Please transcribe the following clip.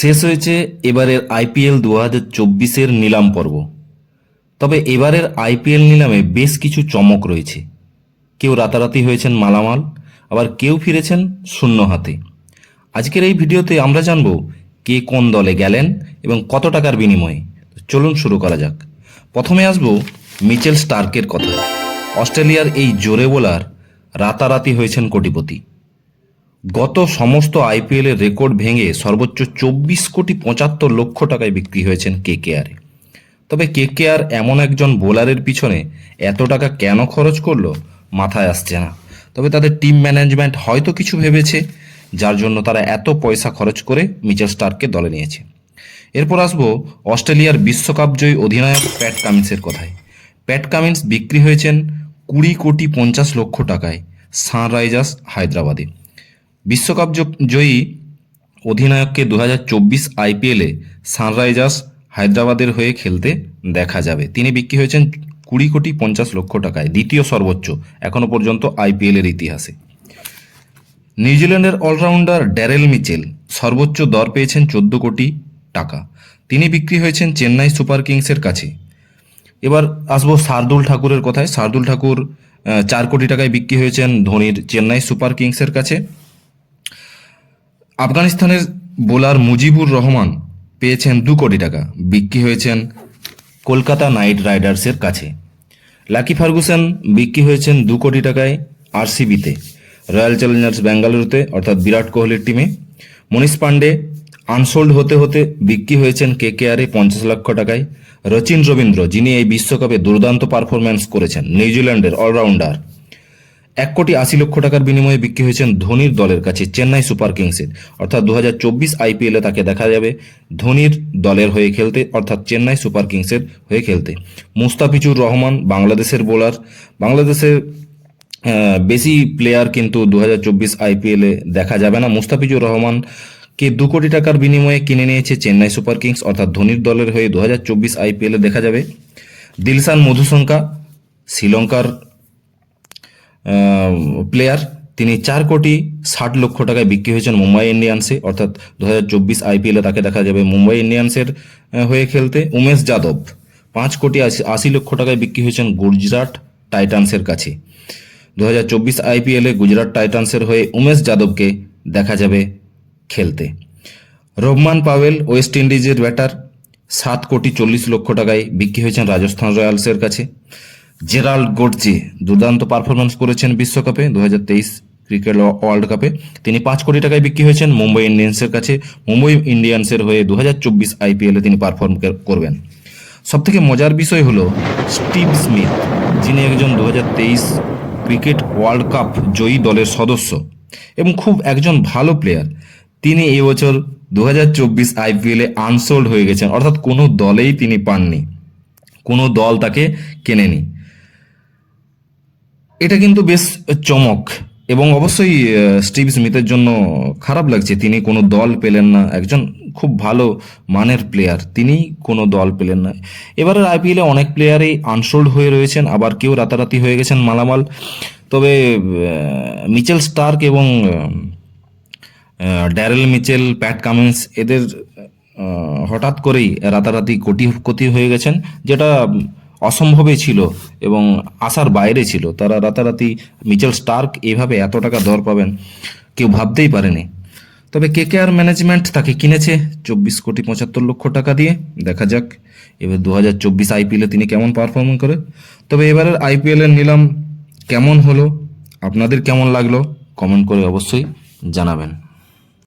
শেষ হয়েছে এবারের আইপিএল দু হাজার চব্বিশের নিলাম পর্ব। তবে এবারের আইপিএল নিলামে বেশ কিছু চমক রয়েছে। কেউ রাতারাতি হয়েছেন মালামাল, আবার কেউ ফিরেছেন শূন্য হাতে। আজকের এই ভিডিওতে আমরা জানব কে কোন দলে গেলেন এবং কত টাকার বিনিময়ে। চলুন শুরু করা যাক। প্রথমে আসব মিচেল স্টার্কের কথা। অস্ট্রেলিয়ার এই জোরে বোলার রাতারাতি হয়েছেন কোটিপতি। গত সমস্ত আইপিএলের রেকর্ড ভেঙে সর্বোচ্চ চব্বিশ কোটি পঁচাত্তর লক্ষ টাকায় বিক্রি হয়েছেন কে কেআরে তবে কে কেআর এমন একজন বোলারের পিছনে এত টাকা কেন খরচ করল মাথায় আসছে না। তবে তাদের টিম ম্যানেজমেন্ট হয়তো কিছু ভেবেছে, যার জন্য তারা এত পয়সা খরচ করে মিচেল স্টার্ককে দলে নিয়েছে। এরপর আসব অস্ট্রেলিয়ার বিশ্বকাপ জয়ী অধিনায়ক প্যাট কামিন্সের কথায়। প্যাট কামিন্স বিক্রি হয়েছেন কুড়ি কোটি পঞ্চাশ লক্ষ টাকায়, সানরাইজার্স হায়দ্রাবাদে। বিশ্বকাপ জয়ী অধিনায়ককে দু হাজার চব্বিশ আইপিএলে সানরাইজার্স হায়দ্রাবাদের হয়ে খেলতে দেখা যাবে। তিনি বিক্রি হয়েছেন কুড়ি কোটি পঞ্চাশ লক্ষ টাকায়, দ্বিতীয় সর্বোচ্চ এখনও পর্যন্ত আইপিএলের ইতিহাসে। নিউজিল্যান্ডের অলরাউন্ডার ড্যারেল মিচেল সর্বোচ্চ দর পেয়েছেন চোদ্দ কোটি টাকা। তিনি বিক্রি হয়েছেন চেন্নাই সুপার কিংসের কাছে। এবার আসব শার্দুল ঠাকুরের কথায়। শার্দুল ঠাকুর চার কোটি টাকায় বিক্রি হয়েছেন ধোনির চেন্নাই সুপার কিংসের কাছে। আফগানিস্তানের বোলার মুজিবুর রহমান পেয়েছেন দু কোটি টাকা, বিক্রি হয়েছেন কলকাতা নাইট রাইডার্সের কাছে। লাকি ফার্গুসন বিক্রি হয়েছেন দু কোটি টাকায় আরসিবিতে। রয়্যাল চ্যালেঞ্জার্স ব্যাঙ্গালুরুতে, অর্থাৎ বিরাট কোহলির টিমে। মনীষ পান্ডে আনসোল্ড হতে হতে বিক্রি হয়েছেন কে কেআরে পঞ্চাশ লক্ষ টাকায়। রচিন রবীন্দ্র, যিনি এই বিশ্বকাপে দুর্দান্ত পারফরম্যান্স করেছেন, নিউজিল্যান্ডের অলরাউন্ডার। এক কোটি আশি লক্ষ টাকার বিনিময়ে বিক্রি হয়েছেন ধোনির দলের কাছে চেন্নাই সুপার কিংসের। অর্থাৎ দু হাজার চব্বিশ আইপিএলে তাকে দেখা যাবে ধোনির দলের হয়ে খেলতে, অর্থাৎ চেন্নাই সুপার কিংসের হয়ে খেলতে। মুস্তাফিজুর রহমান বাংলাদেশের বোলার। বাংলাদেশের বেশি প্লেয়ার কিন্তু দু হাজার চব্বিশ আইপিএলে দেখা যাবে না। মুস্তাফিজুর রহমান কে দু কোটি টাকার বিনিময়ে কিনে নিয়েছে চেন্নাই সুপার কিংস, অর্থাৎ ধোনির দলের হয়ে দু হাজার চব্বিশ আইপিএলে দেখা যাবে। দিলসান মধুশঙ্কা শ্রীলঙ্কার প্লেয়ার তিনি চার কোটি ষাট লক্ষ টাকায় বিক্রি হয়েছেন মুম্বাই ইন্ডিয়ান্সে, অর্থাৎ দু হাজার চব্বিশ আইপিএলে তাকে দেখা যাবে মুম্বাই ইন্ডিয়ান্সের হয়ে খেলতে। উমেশ যাদব, পাঁচ কোটি আশি লক্ষ টাকায় বিক্রি হয়েছেন গুজরাট টাইটান্সের কাছে। দু হাজার চব্বিশ আইপিএলে গুজরাট টাইটান্সের হয়ে উমেশ যাদবকে দেখা যাবে খেলতে। রহমান পাওয়েল, ওয়েস্ট ইন্ডিজের ব্যাটার, সাত কোটি চল্লিশ লক্ষ টাকায় বিক্রি হয়েছেন রাজস্থান রয়্যালসের কাছে। জেরাল্ড গোডজে দুর্দান্ত পারফরমেন্স করেছেন বিশ্বকাপে দু হাজার তেইশ ক্রিকেট ওয়ার্ল্ড কাপে তিনি পাঁচ কোটি টাকায় বিক্রি হয়েছেন মুম্বাই ইন্ডিয়ান্সের কাছে। মুম্বাই ইন্ডিয়ান্সের হয়ে দু হাজার চব্বিশ আইপিএলে তিনি পারফর্ম করবেন। সবথেকে মজার বিষয় হলো স্টিভ স্মিথ, যিনি একজন দু হাজার তেইশ ক্রিকেট ওয়ার্ল্ড কাপ জয়ী দলের সদস্য এবং খুব একজন ভালো প্লেয়ার তিনি এই বছর দু হাজার চব্বিশ আইপিএলে আনসোল্ড হয়ে গেছেন। অর্থাৎ কোনো দলেই তিনি পাননি। কোনো দল তাকে কেনেনি। এটা কিন্তু বেশ চমক এবং অবশ্যই স্টিভ স্মিথের জন্য খারাপ লাগছে। তিনি কোনো দল পেলেন না, একজন খুব ভালো মানের প্লেয়ার তিনি কোনো দল পেলেন না। এবারের আইপিএলে অনেক প্লেয়ারই আনসোল্ড হয়ে রয়েছেন, আবার কেউ রাতারাতি হয়ে গেছেন মালামাল। তবে মিচেল স্টার্ক এবং ড্যারেল মিচেল, প্যাট কামিন্স, এদের হঠাৎ করেই রাতারাতি কোটি কোটি হয়ে গেছেন, যেটা অসম্ভবই ছিল এবং আশার বাইরে ছিল। তারা রাতারাতি মিচেল স্টার্ক এভাবে এত টাকা দর পাবেন কেউ ভাবতেই পারেনি। তবে কে কে আর ম্যানেজমেন্ট তাকে কিনেছে চব্বিশ কোটি পঁচাত্তর লক্ষ টাকা দিয়ে। দেখা যাক, এবার দু হাজার চব্বিশ আইপিএলে তিনি কেমন পারফর্ম করে। তবে এবারের আইপিএলের নিলাম কেমন হলো, আপনাদের কেমন লাগল, কমেন্ট করে অবশ্যই জানাবেন।